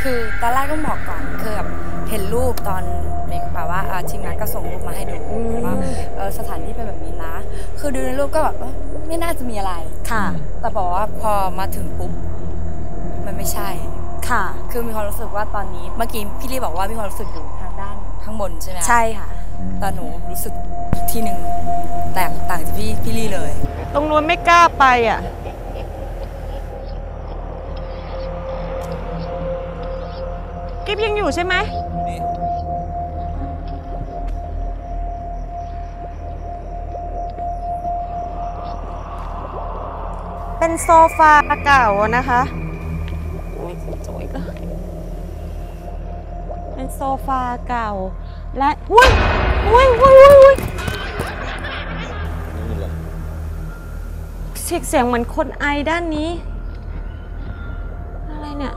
คือตอนแรกก็บอกก่อนคือแบบเห็นรูปตอนเด็กแบบว่าเอ่อทีมงานก็ส่งรูปมาให้ดูอืมว่าเออสถานที่เป็นแบบนี้นะ คือดูในรูปก็แบบเอ้ยไม่น่าจะมีอะไรค่ะ แต่บอกว่าพอมาถึงปุ๊บมันไม่ใช่ค่ะ คือมีความรู้สึกว่าตอนนี้เมื่อกี้พี่ลี่บอกว่ามีความรู้สึกอยู่ทางด้านข้างบนใช่ไหมใช่ค่ะแต่หนูรู้สึกอีกที่หนึ่งแตกต่างจากพี่พี่ลี่เลย ตรงนู้นไม่กล้าไปอะ กิฟยังอยู่ใช่ไหมเป็นโซฟาเก่านะคะโอ้ยสวยก็เป็นโซฟาเก่า และอุ้ยอุ้ยอุ้ยอุ้ยอุ้ยเสียงเสียงเหมือนคนไอด้านนี้ อะไรเนี่ย